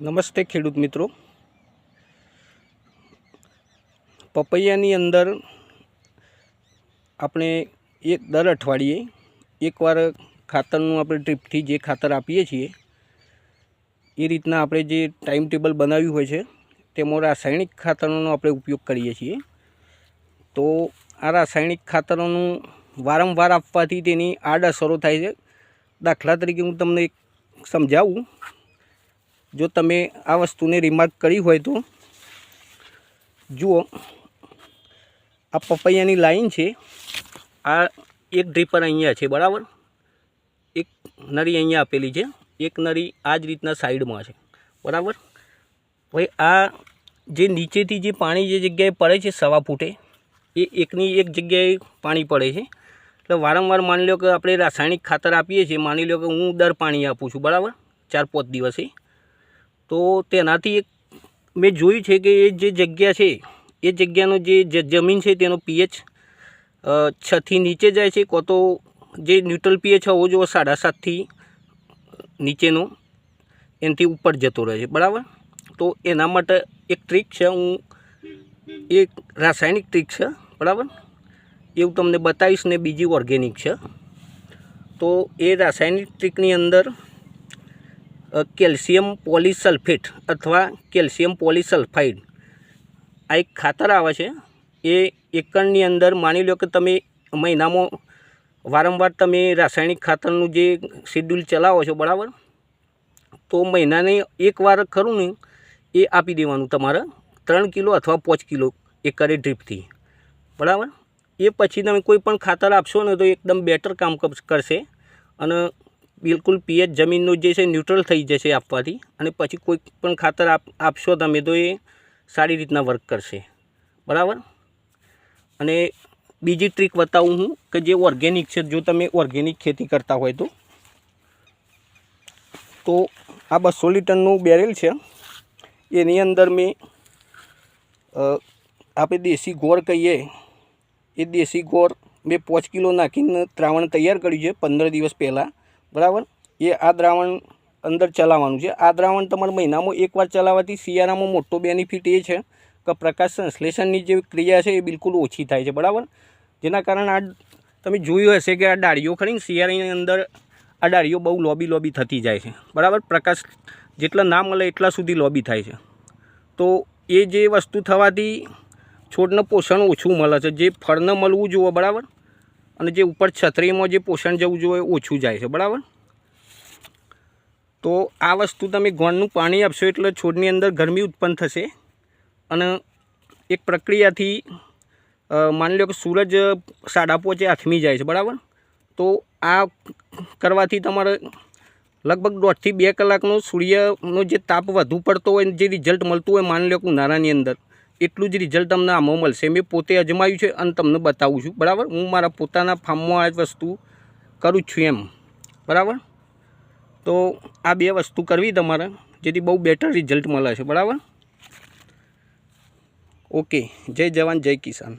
નમસ્તે ખેડૂત મિત્રો. પપૈયાની અંદર આપણે એક દર અઠવાડિયે એકવાર ખાતરનું આપણે ટ્રીપથી જે ખાતર આપીએ છીએ, એ રીતના આપણે જે ટાઈમ ટેબલ બનાવ્યું હોય છે, તેમાં રાસાયણિક ખાતરોનો આપણે ઉપયોગ કરીએ છીએ. તો આ રાસાયણિક ખાતરોનું વારંવાર આપવાથી તેની આડઅસરો થાય છે. દાખલા તરીકે હું તમને સમજાવું. જો તમે આ વસ્તુને રિમાર્ક કરી હોય તો, જુઓ, આ પપૈયાની લાઈન છે, આ એક ડ્રીપર અહીંયા છે, બરાબર? એક નળી અહીંયા આપેલી છે, એક નળી આ જ રીતના સાઈડમાં છે, બરાબર? હવે આ જે નીચેથી જે પાણી જે જગ્યાએ પડે છે સવા ફૂટે, એ એકની એક જગ્યાએ પાણી પડે છે. એટલે વારંવાર માની લો કે આપણે રાસાયણિક ખાતર આપીએ છીએ, માની લો કે હું દર પાણી આપું છું, બરાબર? ચાર પાંચ દિવસે. તો તેનાથી એક મેં જોયું છે કે એ જે જગ્યા છે, એ જગ્યાનો જે જમીન છે તેનો પીએચ છથી નીચે જાય છે, કાં તો જે ન્યુટ્રલ પીએચ હોવો જોઈએ સાડા સાતથી નીચેનો એનાથી ઉપર જતો રહે છે, બરાબર? તો એના માટે એક ટ્રીક છે, હું એક રાસાયણિક ટ્રીક છે, બરાબર? એવું તમને બતાવીશ ને બીજી ઓર્ગેનિક છે. તો એ રાસાયણિક ટ્રીકની અંદર કેલ્શિયમ પોલિસલ્ફેટ અથવા કેલ્શિયમ પોલિસલ્ફાઇડ. આ એક ખાતર આવે છે. એ એકરની અંદર માની લો કે તમે મહિનામાં વારંવાર તમે રાસાયણિક ખાતરનું જે શેડ્યુલ ચલાવો છો, બરાબર? તો મહિનાને એકવાર ખરું ને, એ આપી દેવાનું તમારે ત્રણ કિલો અથવા પાંચ કિલો એકરે ડ્રીપથી. બરાબર? એ પછી તમે કોઈ પણ ખાતર આપશો ને તો એકદમ બેટર કામ કર- કરશે. અને બિલકુલ પીએચ જમીનનું જે છે ન્યુટ્રલ થઈ જશે આપવાથી અને પછી કોઈ પણ ખાતર આપ, આપશો તમે તો એ સારી રીતના વર્ક કરશે. બરાબર? અને બીજી ટ્રીક બતાવું હું કે જે ઓર્ગેનિક છે, જો તમે ઓર્ગેનિક ખેતી કરતા હોય તો. તો આ બસો લીટરનું બેરેલ છે. એની અંદર મેં આપણે દેશી ગોળ કહીએ. એ દેશી ગોળ મેં પાંચ કિલો નાખીને ત્રાવણ તૈયાર કર્યું છે પંદર દિવસ પહેલાં. બરાબર? એ આ દ્રાવણ અંદર ચલાવવાનું છે. આ દ્રાવણ તમારે મહિનામાં એકવાર ચલાવવાથી શિયાળામાં મોટો બેનિફિટ એ છે કે પ્રકાશ સંશ્લેષણની જે ક્રિયા છે એ બિલકુલ ઓછી થાય છે. બરાબર? જેના કારણે આ તમે જોયું હશે કે આ ડાળીઓ ખરી શિયાળાની અંદર આ ડાળીઓ બહુ લોબી લોબી થતી જાય છે. બરાબર? પ્રકાશ જેટલા ના મળે એટલા સુધી લોબી થાય છે. તો એ જે વસ્તુ થવાથી છોડને પોષણ ઓછું મળે છે. જે ફળને મળવું જોઈએ બરાબર? અને જે ઉપર છત્રીમાં જે પોષણ જવું જોઈએ ઓછું જાય છે, બરાબર? તો આ વસ્તુ તમે ગોળનું પાણી આપશો એટલે છોડની અંદર ગરમી ઉત્પન્ન થશે અને એક પ્રક્રિયાથી માની લો કે સૂરજ સાડા પોચે આથમી જાય છે, બરાબર? તો આ કરવાથી તમારે લગભગ દોઢથી બે કલાકનો સૂર્યનો જે તાપ વધુ પડતો હોય જે રિઝલ્ટ મળતું હોય, માની લો કે ઉનાળાની અંદર એટલું જ રિઝલ્ટ તમને આમાં મળશે. મેં પોતે અજમાયું છે અને તમને બતાવું છું. બરાબર? હું મારા પોતાના ફાર્મમાં આ વસ્તુ કરું છું એમ. બરાબર? તો આ બે વસ્તુ કરવી તમારે, જેથી બહુ બેટર રિઝલ્ટ મળે છે. બરાબર? ઓકે જય જવાન, જય કિસાન.